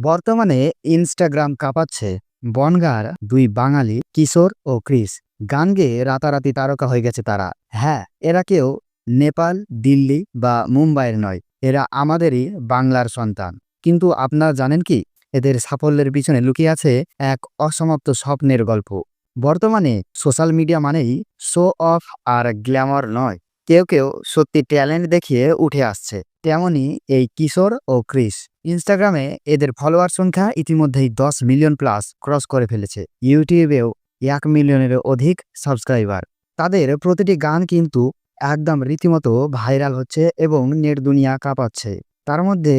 বর্তমানে ইনস্টাগ্রাম কাঁপাচ্ছে বনগার দুই বাঙালি কিশোর ও ক্রিস। গান গেয়ে রাতারাতি তারকা হয়ে গেছে তারা। হ্যাঁ এরা কেউ নেপাল, দিল্লি বা মুম্বাইয়ের নয়। এরা আমাদেরই বাংলার সন্তান। কিন্তু আপনারা জানেন কি? এদের সাফল্যের পিছনে লুকিয়ে আছে এক অসমাপ্ত স্বপ্নের গল্প। বর্তমানে সোশ্যাল মিডিয়া মানেই শো অফ আর গ্ল্যামার নয়। কেউ কেউ সত্যি ট্যালেন্ট দেখিয়ে উঠে আসছে। তেমনি এই কিশোর ও ক্রিস ইনস্টাগ্রামে এদের ফলোয়ার সংখ্যা ইতিমধ্যেই দশ মিলিয়ন প্লাস ক্রস করে ফেলেছে। ইউটিউবেও এক মিলিয়নের অধিক সাবস্ক্রাইবার। তাদের প্রতিটি গান কিন্তু একদম রীতিমতো ভাইরাল হচ্ছে এবং নেট দুনিয়া কাঁপাচ্ছে। তার মধ্যে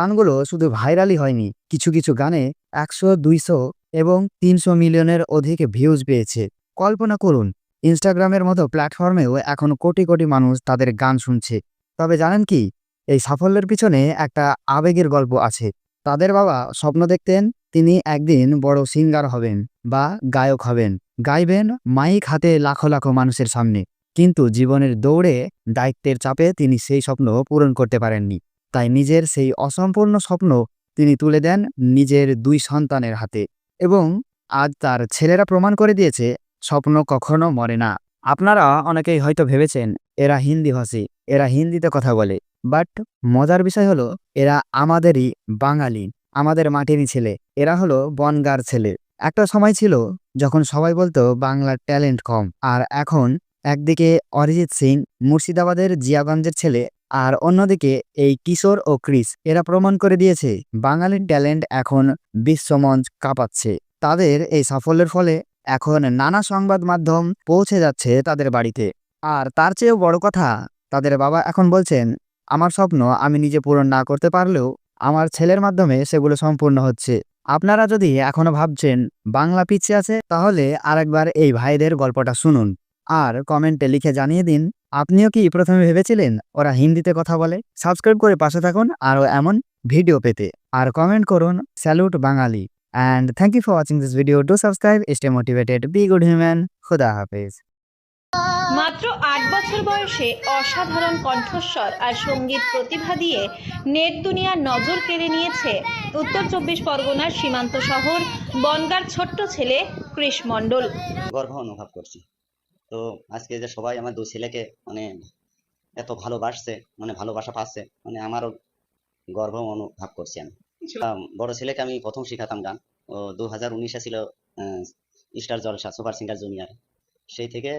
গানগুলো শুধু ভাইরালই হয়নি, কিছু কিছু গানে একশো, দুইশো এবং তিনশো মিলিয়নের অধিক ভিউজ পেয়েছে। কল্পনা করুন ইনস্টাগ্রামের মতো প্ল্যাটফর্মেও এখন কোটি কোটি মানুষ তাদের গান শুনছে। তবে জানেন কি, এই সাফল্যের পিছনে একটা আবেগের গল্প আছে। তাদের বাবা স্বপ্ন দেখতেন তিনি একদিন বড় সিঙ্গার হবেন বা গায়ক হবেন, গাইবেন মাইক হাতে লাখো লাখো মানুষের সামনে। কিন্তু জীবনের দৌড়ে দায়িত্বের চাপে তিনি সেই স্বপ্ন পূরণ করতে পারেননি। তাই নিজের সেই অসম্পূর্ণ স্বপ্ন তিনি তুলে দেন নিজের দুই সন্তানের হাতে এবং আজ তার ছেলেরা প্রমাণ করে দিয়েছে, স্বপ্ন কখনো মরে না। আপনারা অনেকেই হয়তো ভেবেছেন, এরা হিন্দি ভাষী, এরা হিন্দিতে কথা বলে। বাট মজার বিষয় হলো, এরা আমাদেরই বাঙালি, আমাদের মাটিরই ছেলে। এরা হলো বনগার ছেলে। একটা সময় ছিল যখন সবাই বলতো, বাংলার ট্যালেন্ট কম। আর এখন একদিকে অরিজিৎ সিং, মুর্শিদাবাদের জিয়াগঞ্জের ছেলে আর অন্যদিকে এই কিশোর ও ক্রিস এরা প্রমাণ করে দিয়েছে, বাঙালির ট্যালেন্ট এখন বিশ্বমঞ্চ কাঁপাচ্ছে। তাদের এই সাফল্যের ফলে এখন নানা সংবাদ মাধ্যম পৌঁছে যাচ্ছে তাদের বাড়িতে। আর তার চেয়েও বড় কথা, তাদের বাবা এখন বলছেন, আমার স্বপ্ন আমি নিজে পূরণ না করতে পারলেও আমার ছেলের মাধ্যমে সেগুলো সম্পূর্ণ হচ্ছে। আপনারা যদি এখনও ভাবছেন বাংলা পিছিয়ে আছে, তাহলে আরেকবার এই ভাইদের গল্পটা শুনুন। আর কমেন্টে লিখে জানিয়ে দিন আপনিও কি প্রথমে ভেবেছিলেন ওরা হিন্দিতে কথা বলে? সাবস্ক্রাইব করে পাশে থাকুন আরও এমন ভিডিও পেতে। আর কমেন্ট করুন salute Bangali. And thank you for watching this video. Do subscribe stay motivated be good human খুদা হাফেজ। মাত্র আট বছর বয়সে অসাধারণ কণ্ঠস্বর আর সংগীত প্রতিভা দিয়ে নেট দুনিয়ার নজর কেড়ে নিয়েছে উত্তর চব্বিশ পরগনার সীমান্ত শহর বনগার ছোট্ট ছেলে কৃষ মণ্ডল। গর্ব অনুভব করছি। তো আজকে যে সবাই আমার দু ছেলেকে মানে এত ভালোবাসছে মানে ভালোবাসা পাচ্ছে মানে আমারও গর্ব অনুভব করছি আমি। বড় ছেলেকে আমি প্রথম শিখাতাম গান। ও দু হাজার উনিশে ছিল Star Jalsha Super Singer Junior. সেই থেকে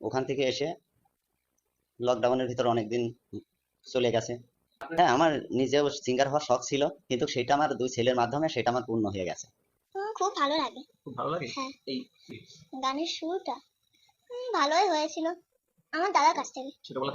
ওখান থেকে এসে লকডাউনের ভিতর অনেকদিন চলে গেছে। হ্যাঁ আমার নিজেও সিঙ্গার হওয়ার শখ ছিল কিন্তু সেটা আমার দুই ছেলের মাধ্যমে সেটা আমার পূর্ণ হয়ে গেছে। খুব ভালো লাগে। খুব ভালো লাগে? হ্যাঁ। এই গানের শুরুটা হুম, ভালোই হয়েছিল। আমার দাদার কাছ থেকে।